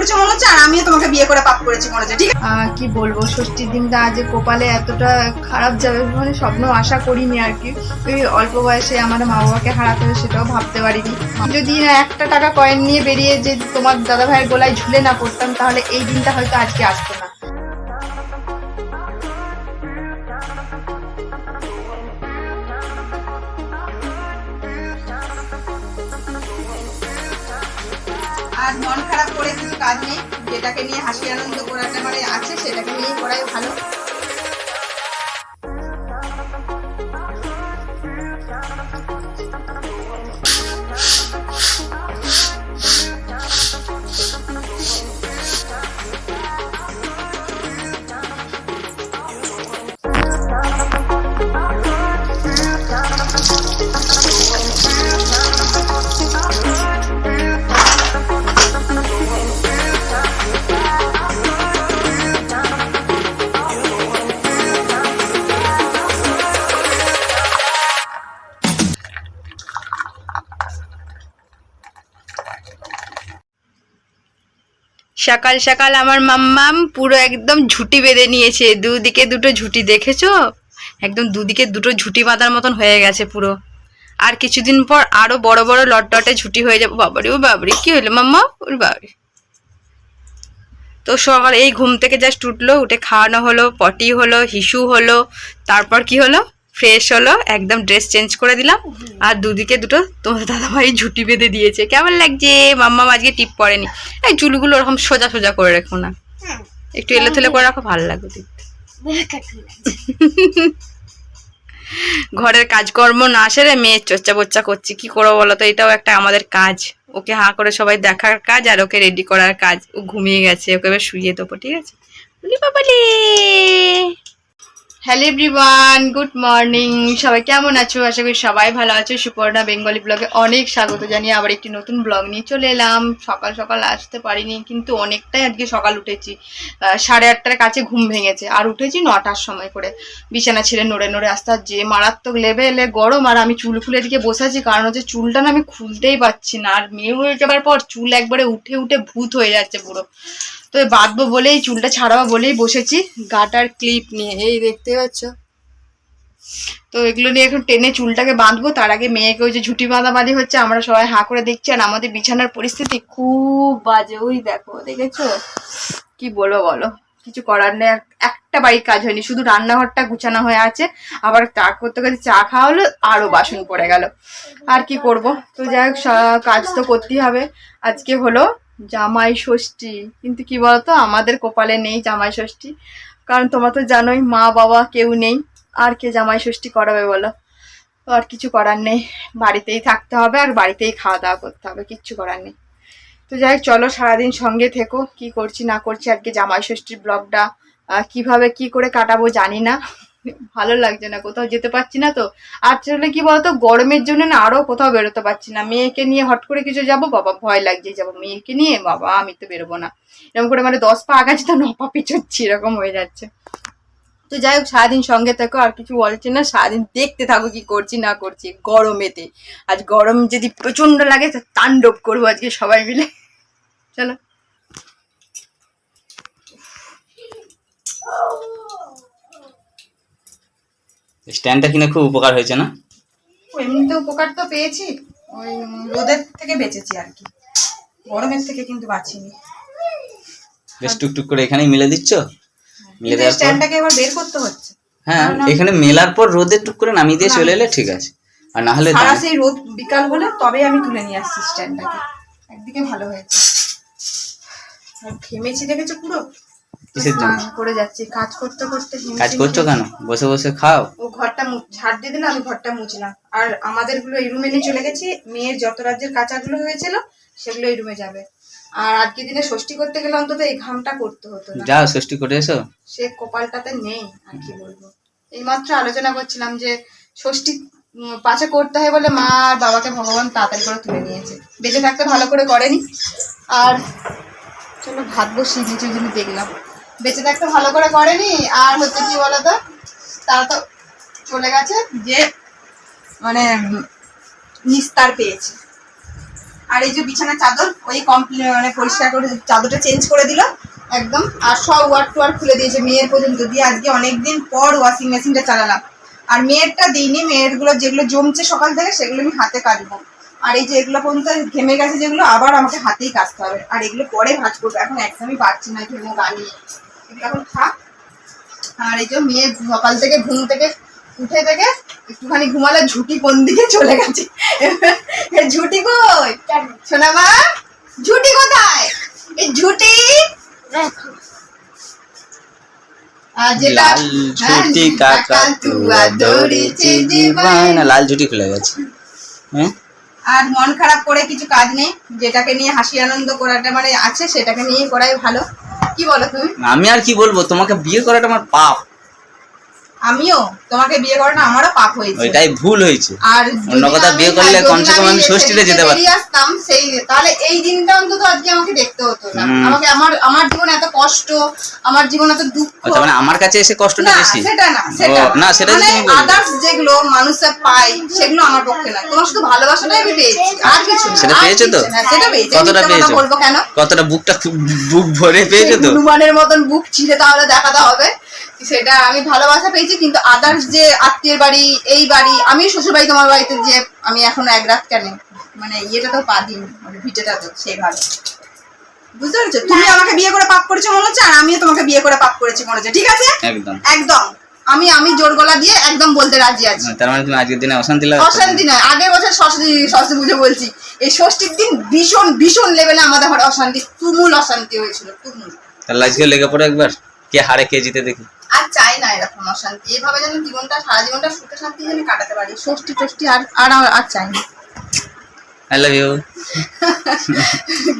করেছ মনে হচ্ছে, আর আমিও তোমাকে বিয়ে করে পাপ করেছি মনে হচ্ছে, ঠিক কি বলব, ষষ্ঠীর দিনটা আজ কপালে এতটা খারাপ যাবে মানে স্বপ্ন আশা করিনি আর কি। ওই অল্প বয়সে আমার মা বাবাকে হারাতে হবে সেটাও ভাবতে পারিনি। যদি একটা টাকা কয়েন নিয়ে বেরিয়ে যে তোমার দাদা ভাইয়ের গোলায় ঝুলে না পড়তাম, তাহলে এই দিনটা হয়তো আজকে আসতো যেটাকে নিয়ে হাসি আনন্দ করাটা সকাল সকাল আমার মাম্মাম পুরো একদম ঝুটি বেঁধে নিয়েছে। দুদিকে দুটো ঝুটি, দেখেছ? একদম দুদিকে দুটো ঝুটি বাঁধার মতন হয়ে গেছে পুরো। আর কিছুদিন পর আরও বড় বড় লটটটে ঝুটি হয়ে যাবে। বাবারে ও বাবারে, কি হলো মাম্মা ওর বাবারে। তো সকাল এই ঘুম থেকে জাস্ট উঠল, উঠে খাওয়ানো হলো, পটি হলো, হিসু হলো, তারপর কি হলো? ফ্রেশ হলো, একদম ড্রেস চেঞ্জ করে দিলাম। আর দুদিকে দুটো তোমার দাদাভাই ঝুটি বেঁধে দিয়েছে। কেমন লাগছে? মাম্মা আজকে টিপ পড়েনি এই চুলগুলো ওরকম সোজা সোজা করে রেখো না। একটু এলো থেলে করে রাখো, ভালো লাগবে ঘরের কাজকর্ম না সেরে মেয়ের চর্চা বচ্চা করছি। কি করব বলো তো? এটাও একটা আমাদের কাজ। ওকে হাঁ করে সবাই দেখার কাজ আর ওকে রেডি করার কাজ। ও ঘুমিয়ে গেছে, ওকে এবার শুইয়ে দেবো, ঠিক আছে? বলি বাবালি! হ্যালো এভরিওয়ান গুড মর্নিং সবাই কেমন আছো? আশা করি সবাই ভালো আছো। সুপর্ণা বেঙ্গলি ব্লগে অনেক স্বাগত জানিয়ে আবার একটি নতুন ব্লগ নিয়ে চলে এলাম। সকাল সকাল আসতে পারিনি, কিন্তু অনেকটাই আজকে সকাল উঠেছি। সাড়ে আটটার কাছে ঘুম ভেঙেছে, আর উঠেছি নটার সময় করে। বিছানা ছেড়ে নড়ে নড়ে আসতে যে মারাত্মক লেভেলে গরম, আর আমি চুল খুলে দিকে বসে আছি, কারণ হচ্ছে চুলটা না আমি খুলতেই পারছি না। আর মেয়ে হয়ে যাবার পর চুল একবারে উঠে উঠে ভূত হয়ে যাচ্ছে পুরো। তো বাঁধবো বলেই, চুলটা ছাড়াবো বলেই বসেছি। গাটার ক্লিপ নিয়ে, এই দেখতে পাচ্ছ? তো এগুলো নিয়ে এখন টেনে চুলটাকে বাঁধবো। তার আগে মেয়েকে ওই যে ঝুটি বাঁধাবাঁধি হচ্ছে, আমরা সবাই হাঁ করে দেখছি। আর আমাদের বিছানার পরিস্থিতি খুব বাজে। ওই দেখো, দেখেছ? কি বলব বলো? কিছু করার নেই একটা বাড়ির কাজ হয়নি। শুধু রান্নাঘরটা গুছানো হয়ে আছে। আবার চা করতে করতে চা খাওয়া হলো আরও বাসন পড়ে গেল। আর কি করব? তো যাই হোক কাজ তো করতেই হবে। আজকে হলো জামাই ষষ্ঠী। কিন্তু কি বলতো, আমাদের কপালে নেই জামাই ষষ্ঠী। কারণ তোমরা তো জানোই, মা, বাবা কেউ নেই। আর কে জামাই ষষ্ঠী করাবে বলো? তো আর কিছু করার নেই। বাড়িতেই থাকতে হবে আর বাড়িতেই খাওয়া দাওয়া করতে হবে, কিচ্ছু করার নেই। তো যাই হোক, চলো সারাদিন সঙ্গে থেকো, কি করছি না করছি আজকে জামাই ষষ্ঠীর ব্লগটা কীভাবে কি করে কাটাবো জানি না। ভালো লাগছে না, কোথাও যেতে পারছি না তো। আর আসলে কি বলতো, গরমের জন্য না আরও কোথাও বেরোতে পারছি না। মেয়েকে নিয়ে হট করে কিছু যাব, বাবা ভয় লাগছে, যাব মেয়েকে নিয়ে, বাবা আমি তো বেরোবো না। এরকম করে মানে দশ পা আগাচ্ছি, তো ন পা পিছোচ্ছি, এরকম হয়ে যাচ্ছে। তো যাই হোক, সারাদিন সঙ্গে থাকো, আর কিছু বলছে না, সারাদিন দেখতে থাকো কি করছি না করছি, গরমেতে। আজ গরম যদি প্রচণ্ড লাগে তাণ্ডব করব আজকে সবাই মিলে। চলো। স্ট্যান্ডটা কিনে খুব উপকার হয়েছে না? এমনিতে উপকার তো পেয়েছি। ওই রোদের থেকে বেঁচেছি আর কি। গরমের থেকে কিন্তু বাঁচিনি। বেশ টুকটুক করে এখানেই মিলে দিচ্ছ? মিলে দেওয়ার স্ট্যান্ডটাকে এবার বের করতে হচ্ছে। হ্যাঁ এখানে মেলার পর রোদে টুক করে নামিয়ে দিয়ে চলে এলে ঠিক আছে। আর না হলে সারা সেই রোদ বিকাল হলে তবে আমি তুলে নিয়ে আসছি স্ট্যান্ডটাকে। একদিকে ভালো হয়েছে। আর ঘেমেছি দেখেছ পুরো? কিসের জন্য। করে যাচ্ছি। কাজ করতে করতে। কাজ করছ কেন? বসে বসে খাও। ও ঘরটা ঝাড় দিয়ে দিলে আমি ঘরটা মুছলাম। আর আমাদেরগুলো এই রুমে নিয়ে চলে গেছি। মেয়ের যত রাজ্যের কাঁচাগুলো হয়েছিল সেগুলো এই রুমে যাবে। আর আজকে দিনে ষষ্ঠী করতে গেলে অন্তত এই ঘামটা করতে হতো না। যাও ষষ্ঠী করে এসো। সে কপালটাতে নেই আর কি বলব। এইমাত্র আলোচনা করছিলাম যে ষষ্ঠী পাছে করতে হয় বলে মা আর বাবাকে ভগবান তাড়াতাড়ি করে তুলে নিয়েছে। বেঁচে থাকতে ভালো করে করেনি। আর চলো ভাত বসিয়ে দিয়েছে ওই জন্য দেখলাম। বেঁচে থাকতে ভালো করে করেনি, আর হচ্ছে কি বলতো, তারা তো চলে গেছে যে মানে নিস্তার পেয়েছে। আর এই যে বিছানার চাদর, ওই কমপ্লি মানে পরিষ্কার করে চাদরটা চেঞ্জ করে দিল, একদম, আর সব ওয়ার টুয়ার খুলে দিয়েছে মেয়ের পর্যন্ত। দিয়ে আজকে অনেকদিন পর ওয়াশিং মেশিনটা চালালাম। আর মেয়েরটা দিইনি, মেয়েরগুলো যেগুলো জমছে সকাল থেকে, সেগুলো আমি হাতে কাটবো। আর এই যে এগুলো পর্যন্ত ঘেমে গেছে যেগুলো, আবার আমাকে হাতেই কাটতে হবে। আর এগুলো পরে ভাজ করব, এখন একদমই পারছি না ঘেমো গানিয়ে এখন থাক। আর এই যে মেয়ে সকাল থেকে ঘুম থেকে উঠে থেকে একটুখানি ঘুমালে ঝুটি কোন দিকে চলে গেছে? ঝুটি কই? শোনা মা ঝুটি কোথায়? এই ঝুটি? লাল খুলে গেছে। আর মন খারাপ করে কিছু কাজ নেই। যেটাকে নিয়ে হাসি আনন্দ করাটা মানে আছে সেটাকে নিয়ে করাই ভালো। আমি আর কি বলব? তোমাকে বিয়ে করাটা আমার পাপ। আমিও তোমাকে বিয়ে করাটা আমারও পাপ হয়েছে। ওইটাই ভুল হয়েছে। আর অন্য কথা বিয়ে করলে কমসে কম আমি ষষ্ঠীতে যেতে পারতাম। সেই তাহলে এই দিনটা অন্তত আজকে আমাকে দেখতে হতো না। আমাকে আমার আমার জীবন এত কষ্ট আমার জীবন এত দুঃখ। আচ্ছা মানে আমার কাছে এসে কষ্টটা না বেশি? সেটা না সেটা না, সেটা মানে আদার্স যেগুলো মানুষের পায় সেগুলো আমার পক্ষে না তোমার শুধু ভালোবাসাটাই আমি পেয়েছি আর কিছু না, সেটা পেয়েছ তো? না, সেটা পেয়েছি। কতটা পেয়েছ? বলব কেন? কতটা বুকটা বুক ভরে পেয়েছ তো? হনুমানের মতন বুক ছিঁড়ে তাহলে দেখাতে হবে। সেটা আমি ভালোবাসা পেয়েছি কিন্তু আদার্স যে আত্মীয়ের বাড়ি এই বাড়ি আমি শ্বশুর বাড়ি তোমার বাড়িতে যে আমি এখন এক রাত কেন? মানে ইয়েটা তো পাদি মানে ভিটেটা তো সেইভাবে। বুঝতে পেরেছ? তুমি আমাকে বিয়ে করে পাপ করেছ মনে হচ্ছে আর আমিও তোমাকে বিয়ে করে পাপ করেছি মনে হচ্ছে ঠিক আছে? একদম। একদম। আমি আমি জোর গলা দিয়ে একদম বলতে রাজি আছি। তার মানে তুমি আজকের দিনে অশান্তি লাগে অশান্তি নয় আগের বছর সরস্বতী সরস্বতী পুজো বলছি এই ষষ্ঠীর দিন ভীষণ ভীষণ লেভেলে আমাদের ঘরে অশান্তি তুমুল অশান্তি হয়েছিল তুমুল। তাহলে আজকে লেগে পড়ো একবার কে হারে কে জিতে দেখি। আর চাই না এরকম অশান্তি। এভাবে যেন জীবনটা সারা জীবনটা সুখে শান্তি যেন কাটাতে পারি। ষষ্ঠী ষষ্ঠী আর আর আর চাই না। আই লাভ ইউ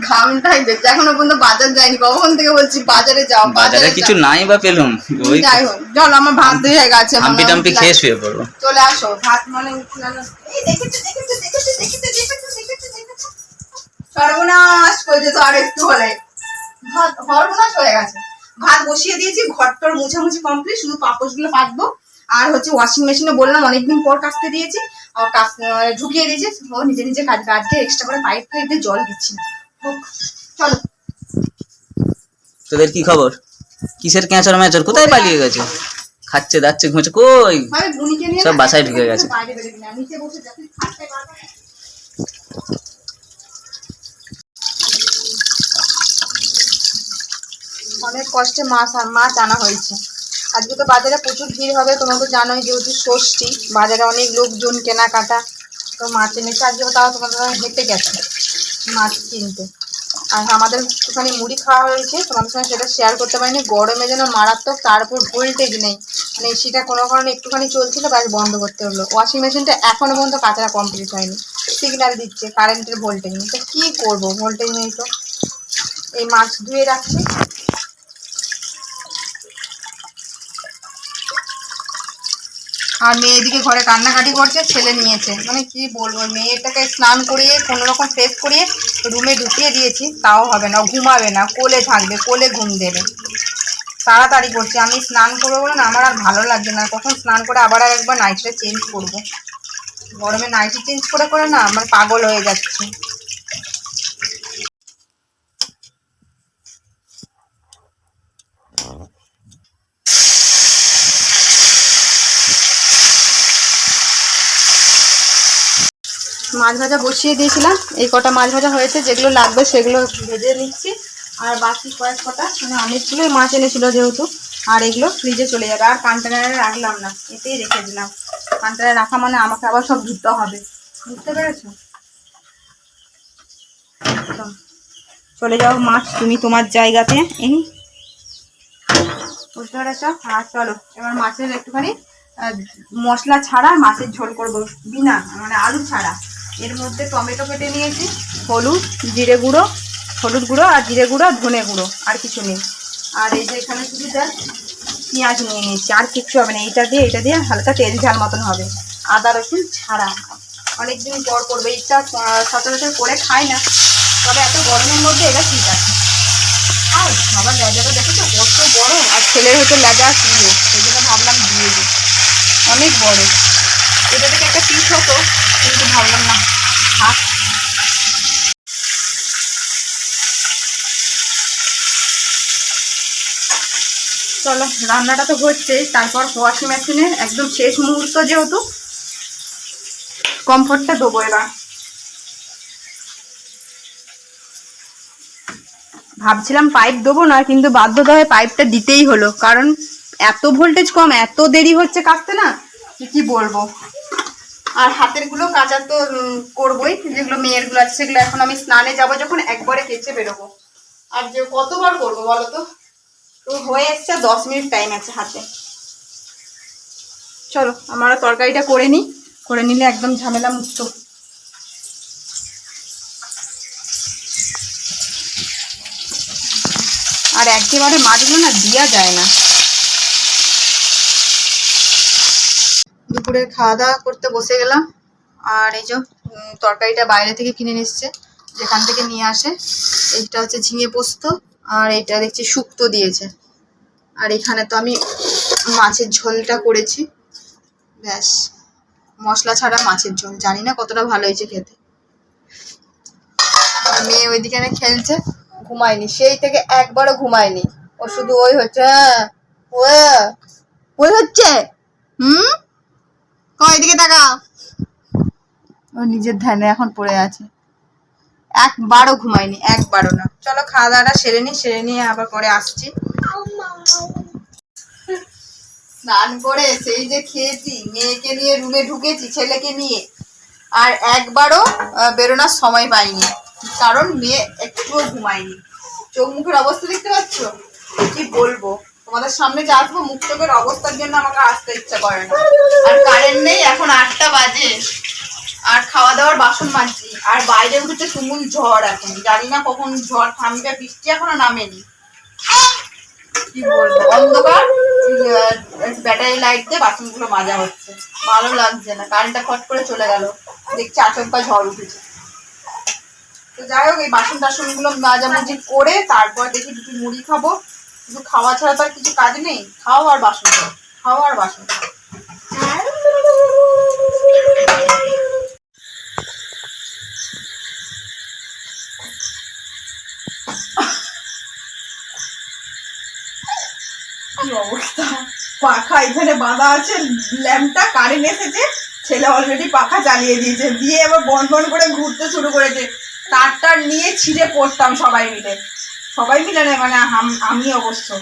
ঘামটাই দেখছি এখনও পর্যন্ত বাজার যায়নি। কখন থেকে বলছি বাজারে যাও বাজারে কিছু নাই বা পেলুম। ওই যাই হোক চলো আমার ভাত হয়ে গেছে হাম্পি টাম্পি খেয়ে শুয়ে পড়ব চলে আসো। ভাত মানে উঠলাম এই দেখেছ দেখেছ দেখেছ দেখেছ দেখেছ দেখেছ দেখেছ। সর্বনাশ করেছে তো আর একটু হলে সর্বনাশ হয়ে গেছে। ভাত বসিয়ে দিয়েছি ঘরটর মুছামুছি কমপ্লিট শুধু পাপোশগুলো পাকবো আর হচ্ছে ওয়াশিং মেশিনে বললাম অনেকদিন পর কাচতে দিয়েছি ঢুকিয়ে দিয়েছি ও নিজে নিজে কাজ আজকে এক্সট্রা করে পাইপ ফাইপ দিয়ে জল দিচ্ছি। না চলো। তোদের কি খবর? কিসের ক্যাঁচর ম্যাচর কোথায় পালিয়ে গেছে? খাচ্ছে দাচ্ছে ঘুমছে কই? সব বাসায় ঢুকে গেছে। বাইরে বেরোবি না, নিচে বসে যাতে খাটটায় বারবার অনেক কষ্টে মাছ আর মাছ আনা হয়েছে। আজকে তো বাজারে প্রচুর ভিড় হবে, তোমরা তো জানোই যেহেতু ষষ্ঠী, বাজারে অনেক লোকজন, কেনাকাটা তো মাছ এনেছে। আজকে তাও তোমাদের হেঁটে গেছে মাছ কিনতে। আর আমাদের একটুখানি মুড়ি খাওয়া হয়েছে, তোমাদের সঙ্গে সেটা শেয়ার করতে পারিনি। গরমে যেন মারাত্মক তার উপর ভোল্টেজ নেই। মানে সেটা কোনো কারণে একটুখানি চলছিল, ব্যাস বন্ধ করতে হলো। ওয়াশিং মেশিনটা এখনও পর্যন্ত কাঁচারা কমপ্লিট হয়নি। সিগন্যাল দিচ্ছে কারেন্টের ভোল্টেজ নেই। তো কী করব? ভোল্টেজ নেই তো। এই মাছ ধুয়ে রাখছি। আর মেয়ে এদিকে ঘরে কান্নাকাটি করছে, ছেলে নিয়েছে। মানে কি বলব, মেয়েটাকে স্নান করিয়ে, কোনো রকম ফ্রেশ করিয়ে রুমে ঢুকিয়ে দিয়েছি, তাও হবে না ঘুমাবে না, কোলে থাকবে, কোলে ঘুম দেবে। তাড়াতাড়ি করছি, আমি স্নান করব বলে না, আমার আর ভালো লাগছে না কখন স্নান করে আবার আর একবার নাইটটা চেঞ্জ করব। গরমে নাইটি চেঞ্জ করে করে না, আমার পাগল হয়ে যাচ্ছে। মাছ ভাজা বসিয়ে দিয়েছিলাম। এই কটা মাছ ভাজা হয়েছে, যেগুলো লাগবে সেগুলো ভেজে নিচ্ছি। আর বাকি কয়েক কটা মানে অনেকগুলোই মাছ এনেছিল যেহেতু, আর এগুলো ফ্রিজে চলে যাবে। আর কন্টেনারে রাখলাম না, এতেই রেখে দিলাম। কন্টেনারে রাখা মানে আমাকে আবার সব ধুতে হবে। বুঝতে পেরেছ। চলে যাও মাছ, তুমি তোমার জায়গাতে। এই বুঝতে পেরেছ? আর চলো, এবার মাছের একটুখানি মশলা ছাড়া মাছের ঝোল করব। বিনা মানে আলু ছাড়া। এর মধ্যে টমেটো কেটে নিয়েছি, হলুদ, জিরে গুঁড়ো, হলুদ গুঁড়ো আর জিরে গুঁড়ো, ধনে গুঁড়ো, আর কিছু নেই। আর এই যে এখানে শুধু পেঁয়াজ নিয়ে নিয়েছি, আর কিচ্ছু হবে না, এইটা দিয়ে, এটা দিয়ে হালকা তেল ঝাল মতন হবে। আদা, রসুন ছাড়া। অনেকদিন পর করবে, এইটা সচরাচর করে খাই না, তবে এত গরমের মধ্যে এটা ঠিক আছে। আর বাবার লেজাটা দেখেছ? কত বড় আর ছেলের হয়তো লেজা প্রিয় সেই জন্য ভাবলাম দিয়ে দিই। অনেক বড়। ভাবলাম না। থাক। চলো, রান্নাটা তো হচ্ছে, তারপর ওয়াশিং মেশিনে একদম শেষ মুহূর্ত যেহেতু কমফোর্টটা দেবো এবার। ভাবছিলাম পাইপ দেবো না, কিন্তু বাধ্যতা হয়ে পাইপটা দিতেই হলো, কারণ এত ভোল্টেজ কম, এত দেরি হচ্ছে কাটতে না কি বলব? আর হাতেরগুলো কাঁচা তো করবোই, যেগুলো মেয়েরগুলো আছে, সেগুলো এখন আমি স্নানে যাব যখন একবারে কেচে বেরোবো। আর যে কতবার করব বলো তো? তো হয়ে এসছে, দশ মিনিট টাইম আছে হাতে। চলো, আমরা তরকারিটা করে নিই। করে নিলে একদম ঝামেলা মুক্ত। আর একেবারে মাছগুলো না, দেওয়া যায় না। দুপুরের খাওয়া দাওয়া করতে বসে গেলাম আর এই যে তরকারিটা বাইরে থেকে কিনে নিচ্ছে যেখান থেকে নিয়ে আসে এইটা হচ্ছে ঝিঙে পোস্ত আর এটা দেখছি শুক্তো দিয়েছে আর এখানে তো আমি মাছের ঝোলটা করেছি ব্যাস মশলা ছাড়া মাছের ঝোল জানি না কতটা ভালো হয়েছে খেতে মেয়ে ওইদিকে খেলছে ঘুমায়নি সেই থেকে একবারও ঘুমায়নি ও শুধু ওই হচ্ছে হ্যাঁ, ওই হচ্ছে হুম কয় এদিকে তাকা ও নিজের ধ্যানে এখন পড়ে আছে। একবারও ঘুমায়নি একবারও না। চলো খাওয়া দাওয়াটা সেরে নি সেরে নিয়ে আবার পরে আসছি। স্নান করে সেই যে খেয়েছি মেয়েকে নিয়ে রুমে ঢুকেছি ছেলেকে নিয়ে। আর একবারও বেরোনোর সময় পাইনি কারণ মেয়ে একটুও ঘুমায়নি। চোখ মুখের অবস্থা দেখতে পাচ্ছ? কি বলব? তোমাদের সামনে যে আসব, মুখ চোখের অবস্থার জন্য আমাকে আসতে ইচ্ছা করে না। আর কারেন্ট নেই, এখন আটটা বাজে। আর খাওয়া দাওয়ার বাসন মাজছি। আর বাইরে উঠেছে তুমুল ঝড় এখন। জানি না কখন ঝড় থামবে, বৃষ্টি এখনও নামেনি। ব্যাটারি লাইট দিয়ে বাসনগুলো মাজা হচ্ছে। ভালো লাগছে না কারেন্টটা ফট করে চলে গেল। দেখছি আচমকা ঝড় উঠেছে। তো যাই হোক, এই বাসন করে তারপর দেখি দুটো মুড়ি খাব। শুধু খাওয়া ছাড়া তো আর কিছু কাজ নেই। খাও আর বাসন খাও আর বাসন অবস্থা? পাখা এখানে বাঁধা আছে, ল্যাম্পটা কারেন্ট এসেছে, ছেলে অলরেডি পাখা চালিয়ে দিয়েছে, দিয়ে এবার বন বন করে ঘুরতে শুরু করেছে। তারটার নিয়ে ছিঁড়ে পড়তাম সবাই মিলে। সবাই মিলে না মানে আম- অবশ্য।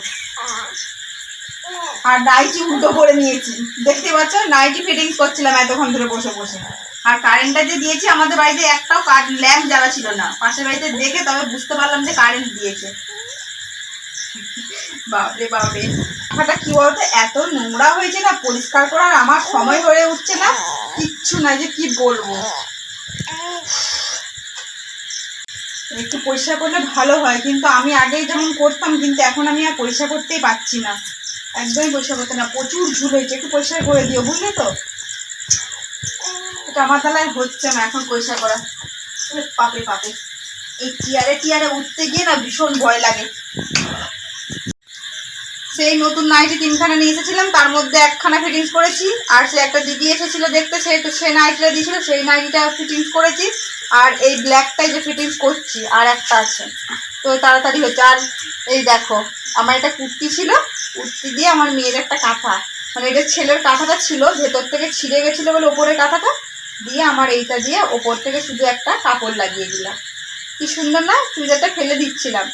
আর নাইটি উল্টো করে নিয়েছি। দেখতে পাচ্ছ? নাইটি ফিটিংস করছিলাম এতক্ষণ ধরে বসে বসে। আর কারেন্টটা যে দিয়েছি, আমাদের বাড়িতে একটাও ল্যাম্প জ্বালা ছিল না। পাশের বাড়িতে দেখে তবে বুঝতে পারলাম যে কারেন্ট দিয়েছে। বাপরে বাপরে। পাখাটা কি বলতো? এত নোংরা হয়েছে না, পরিষ্কার করার আমার সময় হয়ে উঠছে না। কিচ্ছু না যে কি বলব। একটু পরিষ্কার করলে ভালো হয়। কিন্তু আমি আগেই যেমন করতাম, কিন্তু এখন আমি আর পরিষ্কার করতেই পারছি না। একদমই পরিষ্কার করতে না। প্রচুর ঝুল হয়েছে। একটু পরিষ্কার করে দিও, বুঝলে তো? আমার তালায় হচ্ছে না এখন পরিষ্কার করা। পাপে পাপে এই চেয়ারে টিয়ারে উঠতে গিয়ে না ভীষণ ভয় লাগে। সেই নতুন নাইটি তিনখানা নিয়ে এসেছিলাম, তার মধ্যে একখানা ফিটিংস করেছি, আর সে একটা দিদি এসেছিল দেখতে, সে তো সে নাইটিটা দিয়েছিল, সেই নাইটিটা ফিটিংস করেছি, আর এই ব্ল্যাকটাই যে ফিটিংস করছি, আর একটা আছে। তো তাড়াতাড়ি হচ্ছে, আর এই দেখো, আমার একটা কুর্তি ছিল, কুর্তি দিয়ে আমার মেয়ের একটা কাঁথা মানে এটা ছেলের কাঁথাটা ছিল, ভেতর থেকে ছিঁড়ে গেছিল বলে ওপরের কাঁথাটা, দিয়ে আমার এইটা দিয়ে ওপর থেকে শুধু একটা কাপড় লাগিয়ে দিলাম। কি সুন্দর না? চুড়িদারটা ফেলে দিচ্ছিলাম।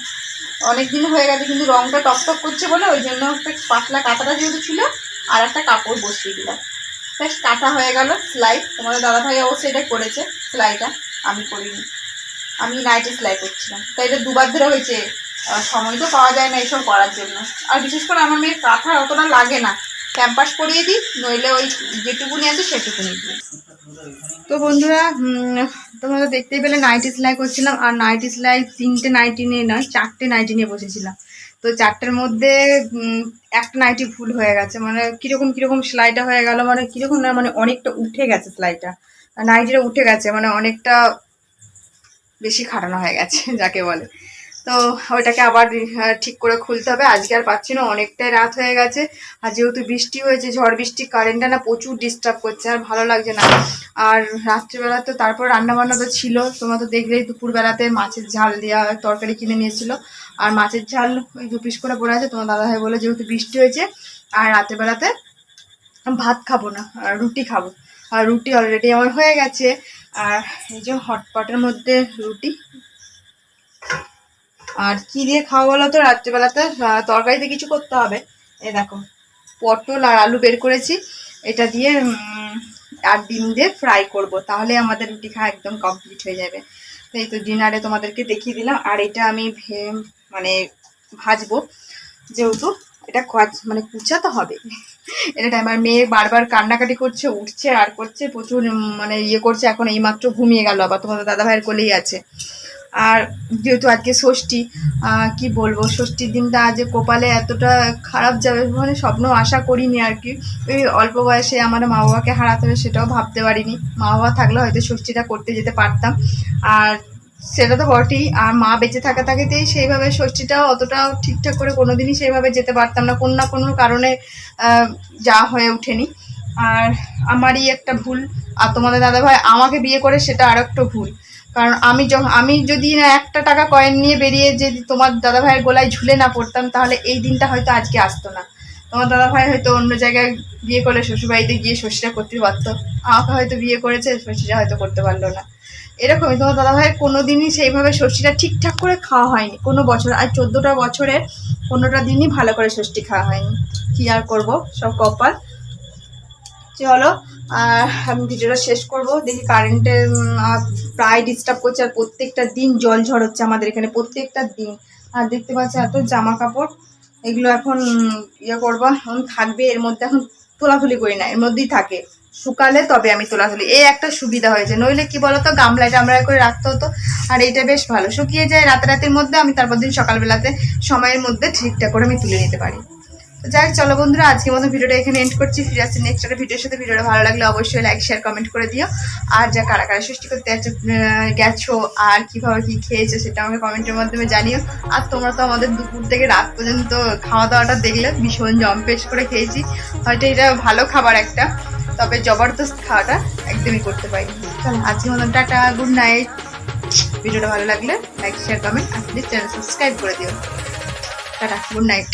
অনেক দিন হয়ে গেছে, কিন্তু রংটা টকটক করছে বলে ওই জন্য একটা পাতলা কাটাটা যেহেতু ছিল, আর একটা কাপড় বসিয়ে দিলাম। বেশ কাটা হয়ে গেল সেলাই। তোমাদের দাদাভাই অবশ্যই এটা করেছে, সেলাইটা আমি করিনি। আমি নাইটে সেলাই করছিলাম। তাই এটা দুবার ধরে হয়েছে। সময় তো পাওয়া যায় না এসব করার জন্য। আর বিশেষ করে আমার মেয়ের কাঁথা অতটা লাগে না। ক্যাম্পাস পরিয়ে দিই, নইলে ওই যেটুকুনি আছে সেটুকুনি দিই। তো বন্ধুরা তোমরা দেখতেই পেলে নাইটি সেলাই করছিলাম, আর নাইটি সেলাই তিনটে নাইটি নিয়ে নয় চারটে নাইটি নিয়ে বসেছিলাম। তো চারটের মধ্যে একটা নাইটি ভুল হয়ে গেছে মানে কীরকম কীরকম সেলাইটা হয়ে গেল মানে কীরকম না মানে অনেকটা উঠে গেছে সেলাইটা নাইটিটা উঠে গেছে মানে অনেকটা বেশি খাটানো হয়ে গেছে, যাকে বলে। তো ওইটাকে আবার ঠিক করে খুলতে হবে। আজকে আর পাচ্ছি না, অনেকটাই রাত হয়ে গেছে। আর যেহেতু বৃষ্টি হয়েছে, ঝড় বৃষ্টি কারেন্টটা না প্রচুর ডিস্টার্ব করছে, আর ভালো লাগছে না। আর রাত্রিবেলা তো তারপর রান্না বান্না তো ছিল, তোমরা তো দেখলেই দুপুরবেলাতে মাছের ঝাল দেওয়া তরকারি কিনে নিয়েছিল। আর মাছের ঝাল ওই দু পিস করে পড়ে আছে, তোমার দাদাভাই বলে যেহেতু বৃষ্টি হয়েছে, আর রাত্রেবেলাতে ভাত খাব না, আর রুটি খাব। আর রুটি অলরেডি আমার হয়ে গেছে, আর এই যে হটপটের মধ্যে রুটি আর কি দিয়ে খাওয়া বলো তো? রাত্রিবেলাতে তরকারিতে কিছু করতে হবে। এ দেখো, পটল আর আলু বের করেছি। এটা দিয়ে আর ডিম দিয়ে ফ্রাই করব। তাহলে আমাদের রুটি খাওয়া একদম কমপ্লিট হয়ে যাবে। তো এই তো ডিনারে তোমাদেরকে দেখিয়ে দিলাম। আর এটা আমি মানে ভাজবো। যেহেতু এটা মানে কুচাতে হবে। এটা আমার মেয়ে বারবার কান্নাকাটি করছে, উঠছে, আর করছে, প্রচুর মানে ইয়ে করছে। এখন এইমাত্র ঘুমিয়ে গেল। আবার তোমাদের দাদা ভাইয়ের কোলেই আছে। আর যেহেতু আজকে ষষ্ঠী কি বলব, ষষ্ঠীর দিনটা আজ কপালে এতটা খারাপ যাবে মানে স্বপ্ন আশা করিনি আর কি। ওই অল্প বয়সে আমার মা বাবাকে হারাতে হবে সেটাও ভাবতে পারিনি। মা বাবা থাকলে হয়তো ষষ্ঠীটা করতে যেতে পারতাম। আর সেটা তো বটেই, আর মা বেঁচে থাকা থাকাতেই সেইভাবে ষষ্ঠীটাও অতটাও ঠিকঠাক করে কোনোদিনই সেইভাবে যেতে পারতাম না, কোনো না কোনো কারণে যা হয়ে ওঠেনি। আর আমারই একটা ভুল, আর তোমাদের দাদাভাই আমাকে বিয়ে করে সেটা আর একটা ভুল। কারণ আমি যখন, আমি যদি না একটা টাকা কয়েন নিয়ে বেরিয়ে যদি তোমার দাদাভাইয়ের গোলায় ঝুলে না পড়তাম, তাহলে এই দিনটা হয়তো আজকে আসতো না। তোমার দাদাভাই হয়তো অন্য জায়গায় বিয়ে করলে শ্বশুরবাড়িতে গিয়ে ষষ্ঠীটা করতে পারতো। আমাকে হয়তো বিয়ে করেছে ষষ্ঠীটা হয়তো করতে পারল না। এরকমই তোমার দাদাভাইয়ের কোনো দিনই সেইভাবে ষষ্ঠীটা ঠিকঠাক করে খাওয়া হয়নি। কোনো বছর, আর চোদ্দোটা বছরের পনেরোটা দিনই ভালো করে ষষ্ঠী খাওয়া হয়নি। কি আর করব, সব কপাল। চলো আর আমি ভিডিওটা শেষ করব। দেখি কারেন্টের প্রায় ডিস্টার্ব করছে আর প্রত্যেকটা দিন জল ঝড় হচ্ছে আমাদের এখানে, প্রত্যেকটা দিন। আর দেখতে পাচ্ছি এত জামা কাপড় এগুলো এখন ইয়ে করব, এখন থাকবে, এর মধ্যে এখন তোলাতুলি করি না, এর মধ্যেই থাকে। শুকালে তবে আমি তোলাতুলি এই একটা সুবিধা হয়েছে। নইলে কি বলতো গামলায় টামলায় করে রাখতে হতো, আর এটা বেশ ভালো। শুকিয়ে যায় রাতারাতির মধ্যে, আমি তারপর দিন সকালবেলাতে সময়ের মধ্যে ঠিকঠাক করে আমি তুলে নিতে পারি। যাই চলো বন্ধুরা, আজকের মতো ভিডিওটা এখানে এন্ড করছি। ফিরে আসছি নেক্সট একটা ভিডিওর সাথে। ভিডিওটা ভালো লাগলে অবশ্যই লাইক শেয়ার কমেন্ট করে দিও। আর যা কারা কারা সৃষ্টি করতে গেছো আর কীভাবে কী খেয়েছো সেটা আমাকে কমেন্টের মাধ্যমে জানিও। আর তোমরা তো আমাদের দুপুর থেকে রাত পর্যন্ত খাওয়া দাওয়াটা দেখলে, ভীষণ জম্পেশ করে খেয়েছি। হয়তো এটা ভালো খাবার একটা, তবে জবরদস্ত খাওয়াটা একদমই করতে পারি চলো, আজকের মতন টাটা গুড নাইট ভিডিওটা ভালো লাগলে লাইক শেয়ার কমেন্ট আর প্লিজ চ্যানেল সাবস্ক্রাইব করে দিও। Tata good night